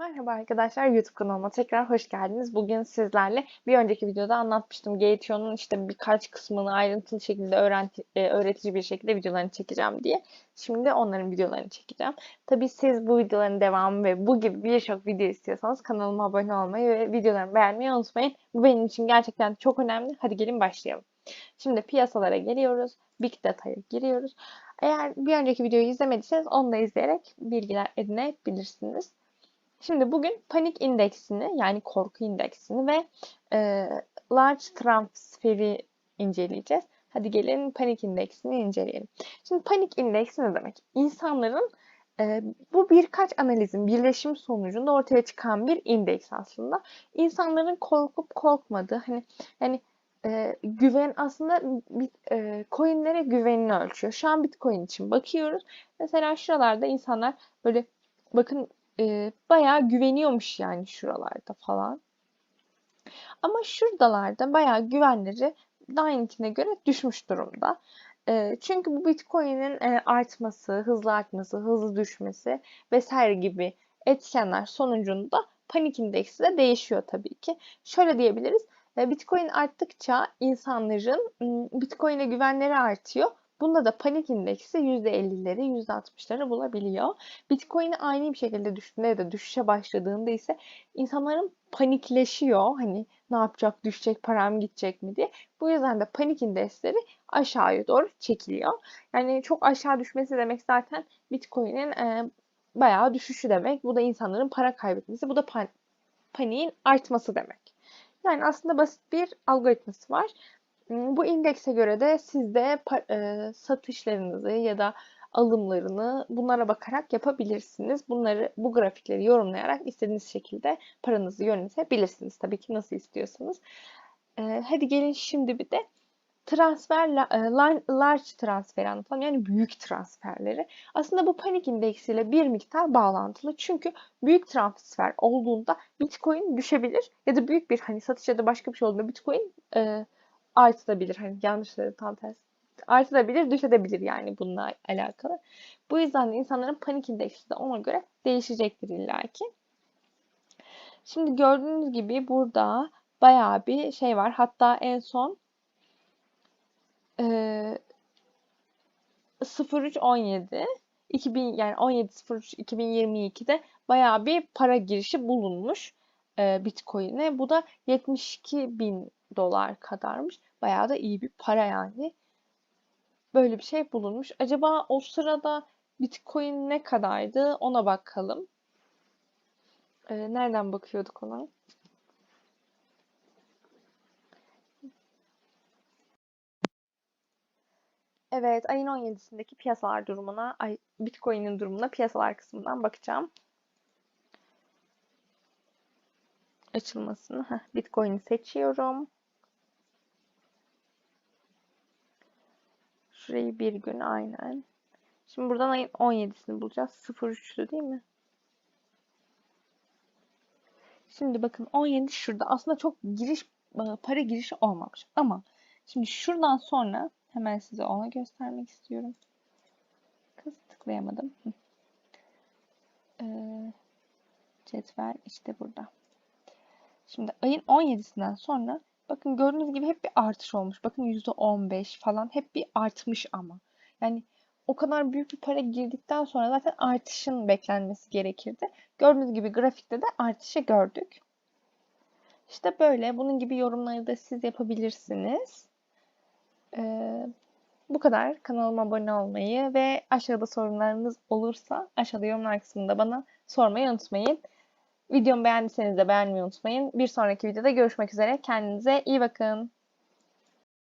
Merhaba arkadaşlar YouTube kanalıma tekrar hoş geldiniz. Bugün sizlerle bir önceki videoda anlatmıştım. Gateon'un işte birkaç kısmını ayrıntılı şekilde öğreti, e, öğretici bir şekilde videolarını çekeceğim diye. Şimdi onların videolarını çekeceğim. Tabi siz bu videoların devamı ve bu gibi birçok video istiyorsanız kanalıma abone olmayı ve videolarımı beğenmeyi unutmayın. Bu benim için gerçekten çok önemli. Hadi gelin başlayalım. Şimdi piyasalara geliyoruz. Big Data'ya giriyoruz. Eğer bir önceki videoyu izlemediyseniz onu da izleyerek bilgiler edinebilirsiniz. Şimdi bugün panik indeksini yani korku indeksini ve e, large transferi inceleyeceğiz. Hadi gelin panik indeksini inceleyelim. Şimdi panik indeksi ne demek? İnsanların e, bu birkaç analizin birleşim sonucunda ortaya çıkan bir indeks aslında. İnsanların korkup korkmadığı hani yani e, güven aslında bit, e, coinlere güvenini ölçüyor. Şu an Bitcoin için bakıyoruz. Mesela şuralarda insanlar böyle bakın e, bayağı güveniyormuş yani şuralarda falan. Ama şuradalarda bayağı güvenleri Dynamit'ine göre düşmüş durumda. E, çünkü bu Bitcoin'in e, artması, hızlı artması, hızlı düşmesi vesaire gibi etkenler sonucunda panik indeksi de değişiyor tabii ki. Şöyle diyebiliriz. Bitcoin arttıkça insanların Bitcoin'e güvenleri artıyor. Bunda da panik indeksi %50'leri, %60'ları bulabiliyor. Bitcoin aynı bir şekilde düştüğünde ya da düşüşe başladığında ise insanların panikleşiyor. Hani ne yapacak, düşecek, param gidecek mi diye. Bu yüzden de panik indeksleri aşağıya doğru çekiliyor. Yani çok aşağı düşmesi demek zaten Bitcoin'in e, bayağı düşüşü demek. Bu da insanların para kaybetmesi. Bu da pan paniğin artması demek. Yani aslında basit bir algoritması var. Bu indekse göre de siz de e, satışlarınızı ya da alımlarını bunlara bakarak yapabilirsiniz. Bunları bu grafikleri yorumlayarak istediğiniz şekilde paranızı yönetebilirsiniz. Tabii ki nasıl istiyorsanız. E, hadi gelin şimdi bir de transfer e, large transfer anlatalım. Yani büyük transferleri. Aslında bu panik indeksiyle bir miktar bağlantılı. Çünkü büyük transfer olduğunda Bitcoin düşebilir ya da büyük bir hani satış ya da başka bir şey olduğunda Bitcoin e, artabilir. Hani yanlış söyledim tam tersi. Artabilir, düşebilir yani bununla alakalı. Bu yüzden de insanların panik indeksi de ona göre değişecektir illaki. Şimdi gördüğünüz gibi burada bayağı bir şey var. Hatta en son e, 0317 2000 yani 17 03 2022'de bayağı bir para girişi bulunmuş e, Bitcoin'e. Bu da 72 bin dolar kadarmış. Bayağı da iyi bir para yani. Böyle bir şey bulunmuş. Acaba o sırada Bitcoin ne kadardı? Ona bakalım. Ee, nereden bakıyorduk ona? Evet, ayın 17'sindeki piyasalar durumuna, ay, Bitcoin'in durumuna piyasalar kısmından bakacağım. Açılmasını. Heh, Bitcoin'i seçiyorum. Şurayı bir gün aynen. Şimdi buradan ayın 17'sini bulacağız. 03'lü değil mi? Şimdi bakın 17 şurada. Aslında çok giriş e, para girişi olmamış. Ama şimdi şuradan sonra hemen size ona göstermek istiyorum. Kız tıklayamadım. Ee, cetvel işte burada. Şimdi ayın 17'sinden sonra Bakın gördüğünüz gibi hep bir artış olmuş. Bakın %15 falan hep bir artmış ama. Yani o kadar büyük bir para girdikten sonra zaten artışın beklenmesi gerekirdi. Gördüğünüz gibi grafikte de artışı gördük. İşte böyle. Bunun gibi yorumları da siz yapabilirsiniz. Ee, bu kadar. Kanalıma abone olmayı ve aşağıda sorunlarınız olursa aşağıda yorumlar kısmında bana sormayı unutmayın. Videomu beğendiyseniz de beğenmeyi unutmayın. Bir sonraki videoda görüşmek üzere. Kendinize iyi bakın.